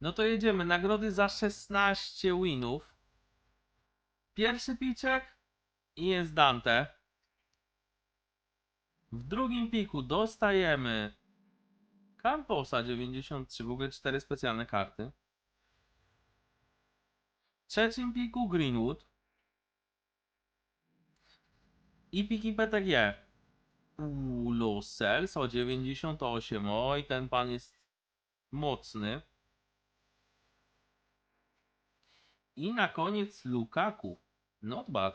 No to jedziemy. Nagrody za 16 winów. Pierwszy piczek i jest Dante. W drugim piku dostajemy Camposa 93, w ogóle 4 specjalne karty. W trzecim piku Greenwood. I piki PTG. Uuu, Losels o 98. Oj, ten pan jest mocny. I na koniec Lukaku. Not bad.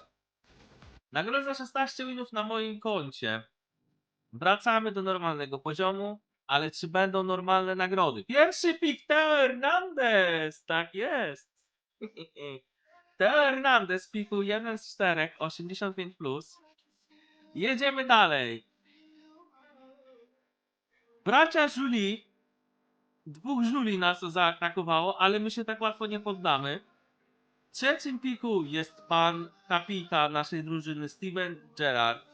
Nagroda za 16 winów na moim koncie. Wracamy do normalnego poziomu, ale czy będą normalne nagrody? Pierwszy pik Teo Hernandez! Tak jest! Teo Hernandez piku 1 z 4, 85+. Plus. Jedziemy dalej. Bracia Julie. Dwóch Julie nas zaatakowało, ale my się tak łatwo nie poddamy. W trzecim piku jest pan kapitan naszej drużyny Steven Gerrard.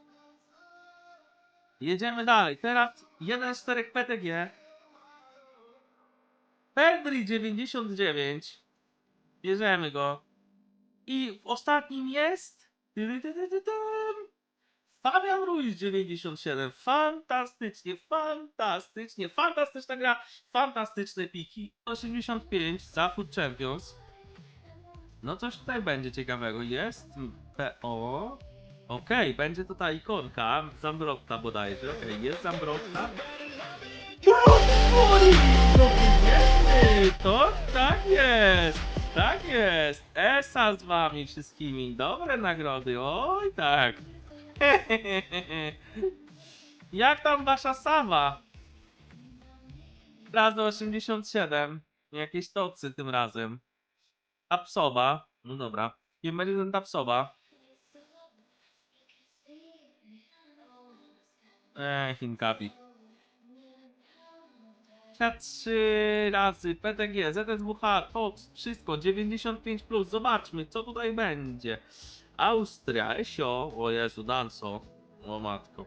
Jedziemy dalej. Teraz jeden z czterech PTG. Pedri 99. Bierzemy go. I w ostatnim jest. Fabian Ruiz 97. Fantastycznie, fantastycznie, fantastyczna gra, fantastyczne piki. 85 za Food Champions. No coś tutaj będzie ciekawego. Jest PO. Okej, będzie to ta ikonka Zambrotta bodajże. Okej, jest Zambrotta. No wiemy, To tak jest! Tak jest! Esa z wami wszystkimi. Dobre nagrody, oj tak. Jak tam wasza Sawa? Raz do 87. Jakieś tocy tym razem. Tapsowa. No dobra. Ten Tapsowa? Eee, Hinkapi. Na trzy razy PTG, ZSWH, TOX, wszystko 95+, plus. zobaczmy co tutaj będzie. Austria, Esio, o Jezu, Danso, o matko.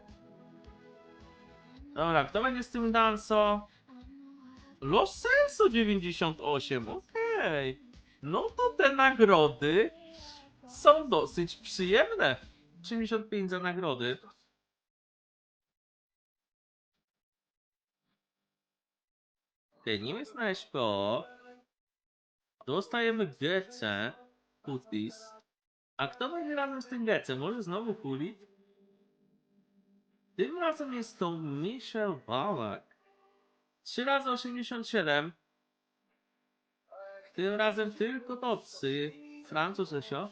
Dobra, kto będzie z tym Danso? Los Senso 98, okej. No to te nagrody są dosyć przyjemne. 85 za nagrody. Pieniądz na SPO. Dostajemy GC. Kutis. A kto będzie razem z tym GC? Może znowu Kulit? Tym razem jest to Michel Balak. 3 razy 87. Tym razem tylko tocy. Francuz Esio.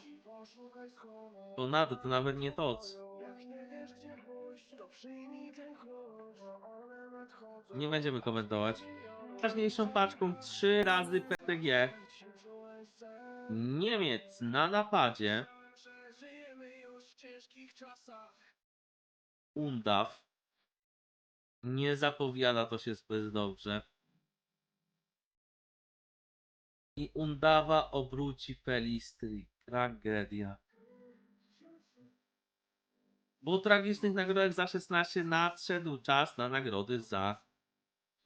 To nada, to nawet nie toc. Nie będziemy komentować. Ważniejszą paczką 3 razy PTG. Niemiec na napadzie. Undaw. Nie zapowiada to się zbyt dobrze. I Undawa obróci Pelistri. Tragedia. Po tragicznych nagrodach za 16 nadszedł czas na nagrody za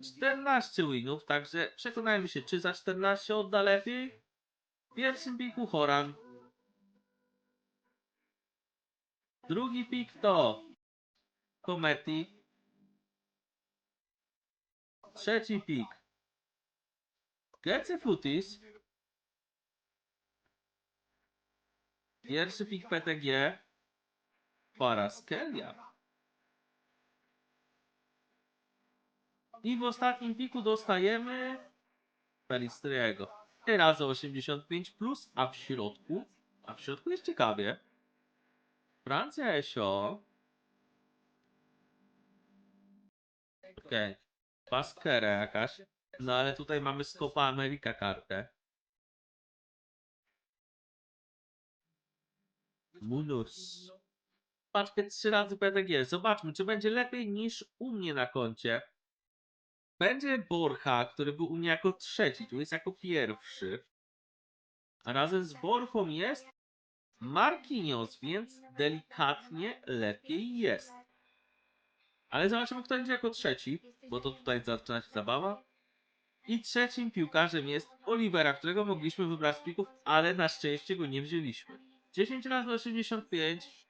14 winów, także przekonajmy się, czy za 14 odda lepiej? W pierwszym piku Horan. Drugi pik to Kometi. Trzeci pik Gece Futis. Pierwszy pik PTG Paraskelia. I w ostatnim piku dostajemy Pelistriego. Razy 85 plus, a w środku, a w środku jest ciekawie. Francja Esio. Okej. Okay. Paskera jakaś. No ale tutaj mamy z Copa America kartę. Munus. Paczkę 3 razy PTG. Zobaczmy, czy będzie lepiej niż u mnie na koncie. Będzie Borcha, który był u mnie jako trzeci, tu jest jako pierwszy. A razem z Borchą jest Marquinhos, więc delikatnie lepiej jest. Ale zobaczymy, kto będzie jako trzeci, bo to tutaj zaczyna się zabawa. I trzecim piłkarzem jest Olivera, którego mogliśmy wybrać z plików, ale na szczęście go nie wzięliśmy. 10 razy 85.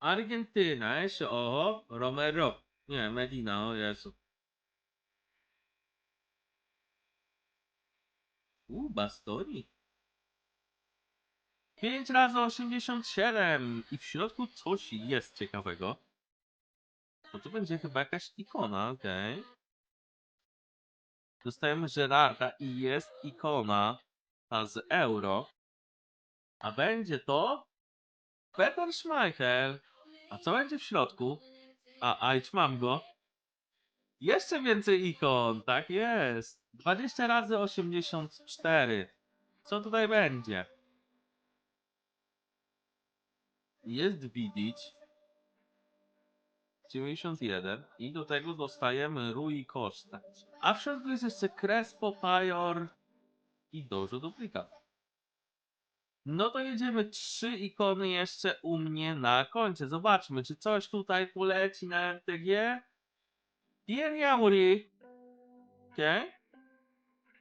Argentyna, jeszcze o, Romero. Nie, Medina, o Jezu. U, Bastoni. 5 razy 87 i w środku coś jest ciekawego. Bo tu będzie chyba jakaś ikona, okej. Dostajemy Gerarda i jest ikona ta z euro. A będzie to Peter Schmeichel. A co będzie w środku? A, a już mam go. Jeszcze więcej ikon, tak jest. 20 razy 84. Co tutaj będzie? Jest widzieć. 91 i do tego dostajemy Rui Costa. A w środku jest jeszcze Crespo, Pajor i dużo duplikat. No to jedziemy trzy ikony jeszcze u mnie na koncie. Zobaczmy, czy coś tutaj poleci na MTG. Pierre Amory. Okej.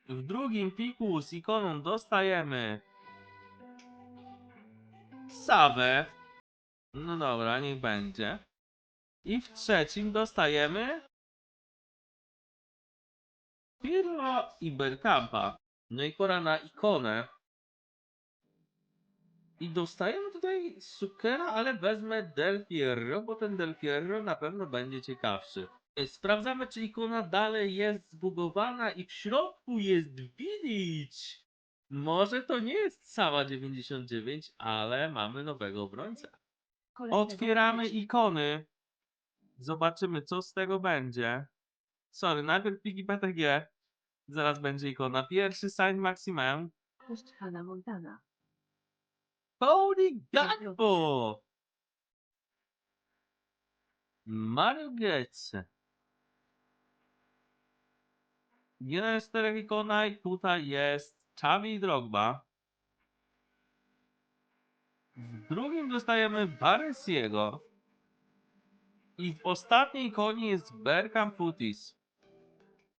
W drugim piku z ikoną dostajemy Sawę. No dobra, niech będzie. I w trzecim dostajemy Pirlo i Bergkampa. No i pora na ikonę. I dostajemy tutaj Sukera, ale wezmę Del Piero, bo ten Del Piero na pewno będzie ciekawszy. E, Sprawdzamy, czy ikona dalej jest zbugowana i w środku jest Vidic. Może to nie jest sama 99, ale mamy nowego obrońcę. Otwieramy ikony. Zobaczymy, co z tego będzie. Sorry, najpierw pliki PTG. Zaraz będzie ikona. Pierwszy sign Maximem. Cześć Hanna Montana. Holy Gakpo! Mario Götze. Jeden z czterech ikona i tutaj jest Xavi Drogba. W drugim dostajemy Baresiego. I w ostatniej ikonie jest Bergkamp Futis.